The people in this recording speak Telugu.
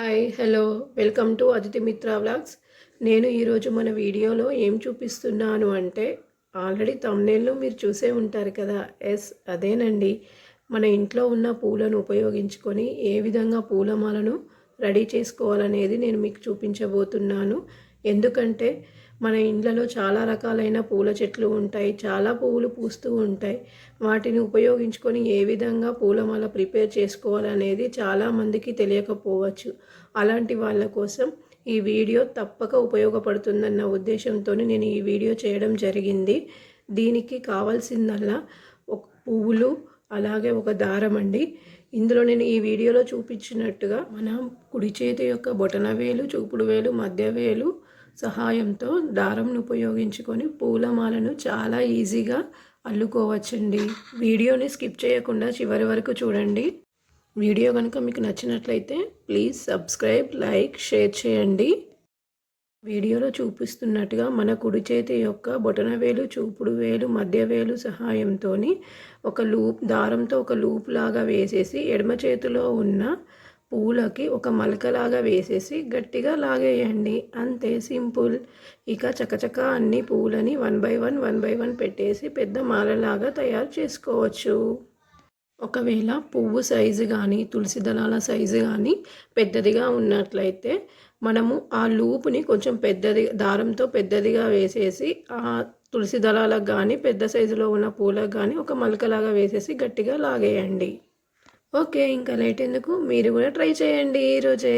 Hi hello welcome to Aditi Mitra vlogs నేను ఈరోజు మన వీడియోలో ఏం చూపిస్తున్నాను అంటే ఆల్రెడీ తమ్నేల్లో మీరు చూసే ఉంటారు కదా ఎస్ అదేనండి. మన ఇంట్లో ఉన్న పూలను ఉపయోగించుకొని ఏ విధంగా పూలమాలను రెడీ చేసుకోవాలనేది నేను మీకు చూపించబోతున్నాను. ఎందుకంటే మన ఇండ్లలో చాలా రకాలైన పూల చెట్లు ఉంటాయి. చాలా పువ్వులు పూస్తూ ఉంటాయి. వాటిని ఉపయోగించుకొని ఏ విధంగా పూలమాల ప్రిపేర్ చేసుకోవాలనేది చాలామందికి తెలియకపోవచ్చు. అలాంటి వాళ్ళ కోసం ఈ వీడియో తప్పక ఉపయోగపడుతుందన్న ఉద్దేశంతో నేను ఈ వీడియో చేయడం జరిగింది. దీనికి కావాల్సిందల్లా ఒక పువ్వులు అలాగే ఒక దారం అండి. ఇందులో నేను ఈ వీడియోలో చూపించినట్టుగా మన కుడి చేతి యొక్క బొటన వేలు చూపుడు వేలు మధ్య వేలు సహాయంతో దారంను ఉపయోగించుకొని పూలమాలను చాలా ఈజీగా అల్లుకోవచ్చండి. వీడియోని స్కిప్ చేయకుండా చివరి వరకు చూడండి. వీడియో కనుక మీకు నచ్చినట్లయితే ప్లీజ్ సబ్స్క్రైబ్ లైక్ షేర్ చేయండి. వీడియోలో చూపిస్తున్నట్టుగా మన కుడి చేతి యొక్క బొటనవేలు చూపుడు వేలు మధ్య వేలు సహాయంతో ఒక లూప్ దారంతో ఒక లూప్ లాగా వేసేసి ఎడమ చేతిలో ఉన్న పూలకి ఒక మలకలాగా వేసేసి గట్టిగా లాగేయండి. అంతే సింపుల్. ఇక చకచక అన్ని పూలని one by one one by one పెట్టేసి పెద్ద మాలలాగా తయారు చేసుకోవచ్చు. ఒకవేళ పువ్వు సైజు కానీ తులసి దళాల సైజు కానీ పెద్దదిగా ఉన్నట్లయితే మనము ఆ లూప్ని కొంచెం పెద్దది దారంతో పెద్దదిగా వేసేసి ఆ తులసి దళాలకు కానీ పెద్ద సైజులో ఉన్న పూలకు కానీ ఒక మలకలాగా వేసేసి గట్టిగా లాగేయండి. ఓకే ఇంకా లేట్ ఎందుకు? మీరు కూడా ట్రై చేయండి ఈరోజే